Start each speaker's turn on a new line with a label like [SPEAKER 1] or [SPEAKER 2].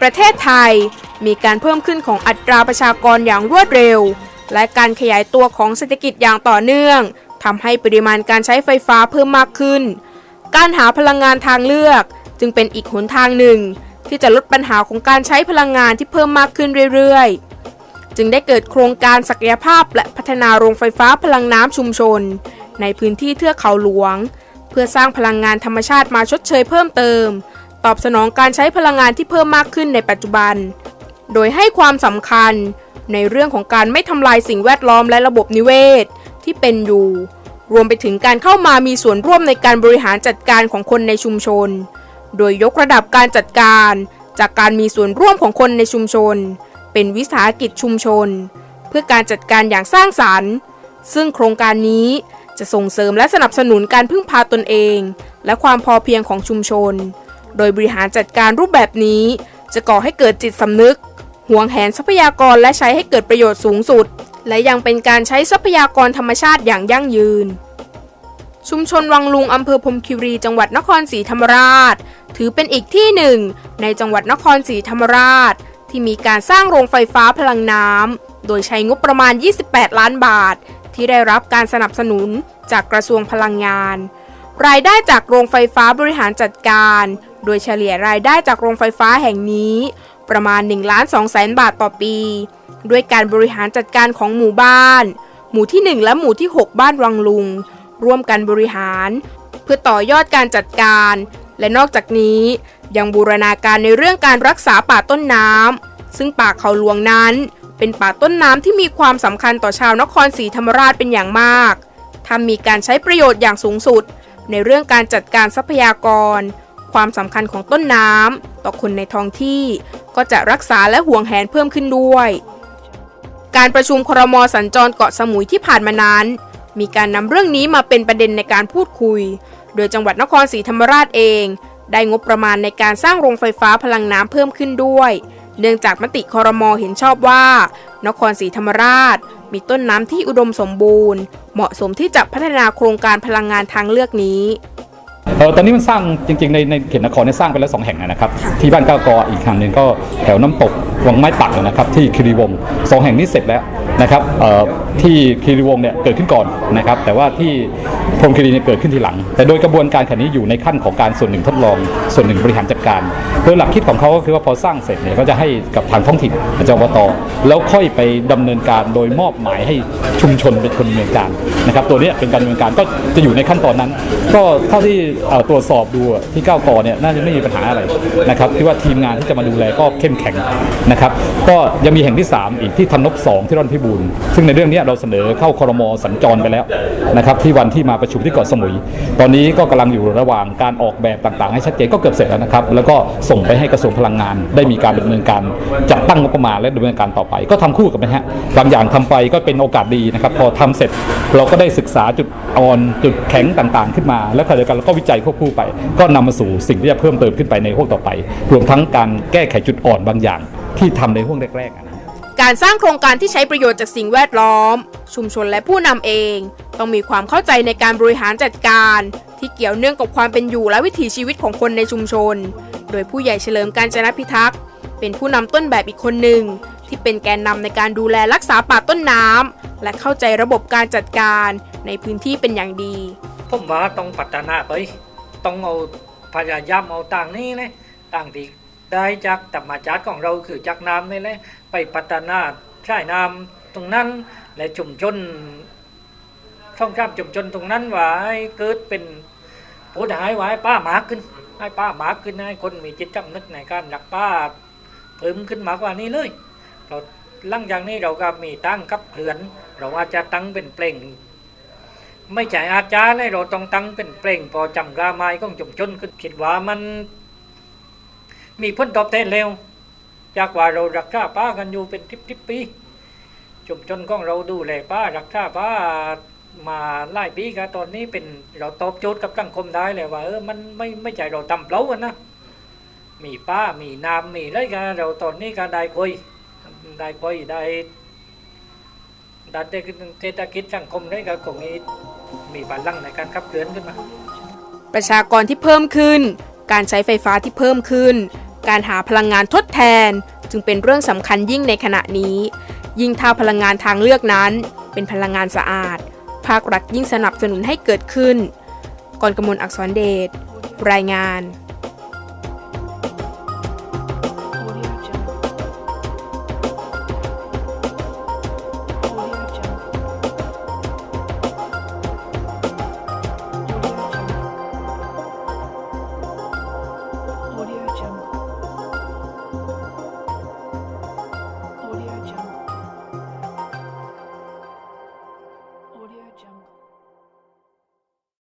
[SPEAKER 1] ประเทศไทยมีการเพิ่มขึ้นของอัตราประชากรอย่างรวดเร็ว และการขยายตัวของเศรษฐกิจอย่างต่อเนื่องทำให้ปริมาณการใช้ไฟฟ้าเพิ่มมากขึ้น การหาพลังงานทางเลือก จึงเป็นอีกหนทางหนึ่ง ที่จะลดปัญหาของการใช้พลังงานที่เพิ่มมากขึ้นเรื่อยๆ จึงได้เกิดโครงการศักยภาพและพัฒนาโรงไฟฟ้าพลังน้ำชุมชน ในพื้นที่เทือกเขาหลวง เพื่อสร้างพลังงานธรรมชาติมาชดเชยเพิ่มเติม ตอบสนองการใช้พลังงานที่เพิ่มมากขึ้นในปัจจุบัน โดยให้ความสำคัญในเรื่องของการไม่ทำลายสิ่งแวดล้อมและระบบนิเวศ ที่เป็นอยู่ รวมไปถึงการเข้ามามีส่วนร่วมในการบริหารจัดการของคนในชุมชน โดยยกระดับการจัดการ จากการมีส่วนร่วมของคนในชุมชน เป็นวิสาหกิจชุมชน เพื่อการจัดการอย่างสร้างสรรค์ ซึ่งโครงการนี้จะส่งเสริมและสนับสนุนการพึ่งพาตนเอง และความพอเพียงของชุมชน โดยบริหารจัดการรูปแบบนี้ จะก่อให้เกิดจิตสำนึกห่วงแหนทรัพยากรและใช้ให้เกิดประโยชน์สูงสุด และยังเป็นการใช้ทรัพยากรธรรมชาติอย่างยั่งยืน ชุมชนวังลุงอำเภอพรมคิรีจังหวัดนครศรีธรรมราช ถือเป็นอีกที่หนึ่ง ในจังหวัดนครศรีธรรมราช ที่มีการสร้างโรงไฟฟ้าพลังน้ำโดยใช้งบประมาณ 28 ล้านบาท ที่ได้รับการสนับสนุนจากกระทรวงพลังงาน รายได้จากโรงไฟฟ้าบริหารจัดการ โดยเฉลี่ยรายได้จากโรงไฟฟ้าแห่งนี้ ประมาณ1ล้าน2แสนบาทต่อปี ด้วยการบริหารจัดการของหมู่บ้าน หมู่ที่ 1 และหมู่ที่ 6 บ้านวังลุง ร่วมกันบริหาร เพื่อต่อยอดการจัดการ และนอกจากนี้ยังบูรณาการในเรื่องการรักษาป่าต้นน้ำซึ่งป่าเขาหลวงนั้น เป็นป่าต้นน้ำที่มีความสำคัญต่อชาวนครศรีธรรมราชเป็นอย่างมากทำมีการใช้ประโยชน์อย่างสูงสุด ในเรื่องการจัดการทรัพยากร ความสำคัญของต้นน้ำต่อคนในท้องที่ ก็จะรักษาและห่วงแหนเพิ่มขึ้นด้วย การประชุมครมสัญจรเกาะสมุยที่ผ่านมานั้น มีการนำเรื่องนี้มาเป็นประเด็นในการพูดคุย โดยจังหวัดนครศรีธรรมราชเอง ได้งบประมาณในการสร้างโรงไฟฟ้าพลังน้ำเพิ่มขึ้นด้วย เนื่องจากมติคอรมอเห็นชอบว่า นครศรีธรรมราช มีต้นน้ำที่อุดมสมบูรณ์ เหมาะสมที่จะพัฒนาโครงการพลังงานทางเลือกนี้
[SPEAKER 2] เออตอนนี้มันสร้างจริงๆ ในในเขตนครเนี่ยสร้างไปแล้วสองแห่งนะครับ ที่บ้านก้าวกออีกแห่งหนึ่งก็แถวน้ำตกวังไม้ปักนะครับ ที่คีรีวงศ์สองแห่งนี้เสร็จแล้วนะครับเอ่อที่คีรีวงศ์เนี่ยเกิดขึ้นก่อนนะครับ แต่ว่าที่ พรมคีรีเนี่ยเกิดขึ้นทีหลัง แต่โดยกระบวนการขณะนี้อยู่ในขั้นของการส่วนหนึ่งทดลอง ส่วนหนึ่งบริหารจัดการโดยหลักคิดของเขาก็คือว่าพอสร้างเสร็จเนี่ยก็จะให้กับทางท้องถิ่นจอบตแล้วค่อยไปดำเนินการโดยมอบหมายให้ชุมชนเป็นคนดำเนินการนะครับตัวนี้เป็นการดำเนินการก็จะอยู่ในขั้นตอนนั้น ก็เท่าที่ตรวจสอบดูที่ก้าวกอเนี่ยน่าจะไม่มีปัญหาอะไรนะครับที่ว่าทีมงานที่จะมาดูแลก็เข้มแข็งนะครับก็ยังมีแห่งที่ 3 อีกที่ทันนกสองที่ร่อนพิบูลซึ่งในเรื่องนี้เราเสนอเข้าคอรมอสัญจรไปแล้วนะครับที่วันที่มาประชุมที่เกาะสมุย ตอนนี้ก็กำลังอยู่ระหว่างการออกแบบต่างๆ ให้ชัดเจนก็เกือบเสร็จแล้วนะครับ แล้วก็ส่งไปให้กระทรวงพลังงาน ได้มีการดำเนินการจัดตั้งงบประมาณและดำเนินการต่อไป ก็ทำคู่กันนะฮะบางอย่างทำไปก็เป็นโอกาสดีนะครับ พอทำเสร็จเราก็ได้ศึกษาจุดอ่อนจุดแข็งต่างๆ ขึ้นมา แล้วขณะเดียวกันเราก็วิจัยควบคู่ไป ก็นำมาสู่สิ่งที่จะเพิ่มเติมขึ้นไปในห่วงต่อไป รวมทั้งการแก้ไขจุดอ่อนบางอย่างที่ทำในห่วงแรกๆ
[SPEAKER 1] การสร้างโครงการที่ใช้ประโยชน์จากสิ่งแวดล้อม ชุมชนและผู้นำเอง ต้องมีความเข้าใจในการบริหารจัดการ ที่เกี่ยวเนื่องกับความเป็นอยู่และวิถีชีวิตของคนในชุมชน โดยผู้ใหญ่เฉลิมการจนพิทักษ์เป็นผู้นำต้นแบบอีกคนหนึ่ง ที่เป็นแกนนำในการดูแลรักษาป่าต้นน้ำและเข้าใจระบบการจัดการในพื้นที่เป็นอย่างดี
[SPEAKER 3] ผมว่าต้องพัฒนาไป ต้องเอาพยายามเอาต่างนี้เลยต่างที่ ได้จากธรรมชาติของเราคือจากน้ำนี่แหละไปพัฒนาใช้น้ำตรงนั้นและชุมชนท่องข้ามชุมชนตรงนั้นว่าให้เกิดเป็นผู้หายไว้ป้าหมากขึ้น ให้ป้าหมากขึ้นให้คนมีจิตจำนึกในการรักป้าเพิ่มขึ้นมากกว่านี้เลยเราหลังจากนี้เราก็มีตั้งกับเคลื่อน เราอาจจะตั้งเป็นเพลงไม่ใช่อาจารย์ให้เราต้องตั้งเป็นเพลงพอจำกาไม้ของจุมชนคือคิดว่ามัน มีผลตอบแทนเร็วจากว่าเรารักษาป้ากันอยู่เป็นทิปทิปปีจุมชนของเราดูแลป้ารักษาป้ามาหลายปีกันตอนนี้เป็นเราตอบโจทย์กับสังคมได้เลยว่าเออมันไม่ไม่ใช่เราทำเปล่ากันนะมีป้ามีน้ำมีอะไรกันเราตอนนี้ก็ได้คุยได้คุยได้ได้เศรษฐกิจสังคมได้ก็คงมีมีพลังในการขับเคลื่อนขึ้นมา
[SPEAKER 1] ประชากรที่เพิ่มขึ้น การใช้ไฟฟ้าที่เพิ่มขึ้น การหาพลังงานทดแทน จึงเป็นเรื่องสำคัญยิ่งในขณะนี้ ยิ่งถ้าพลังงานทางเลือกนั้น เป็นพลังงานสะอาด ภาครัฐยิ่งสนับสนุนให้เกิดขึ้น ก่อนกมลอักษรเดชรายงาน我的儿子。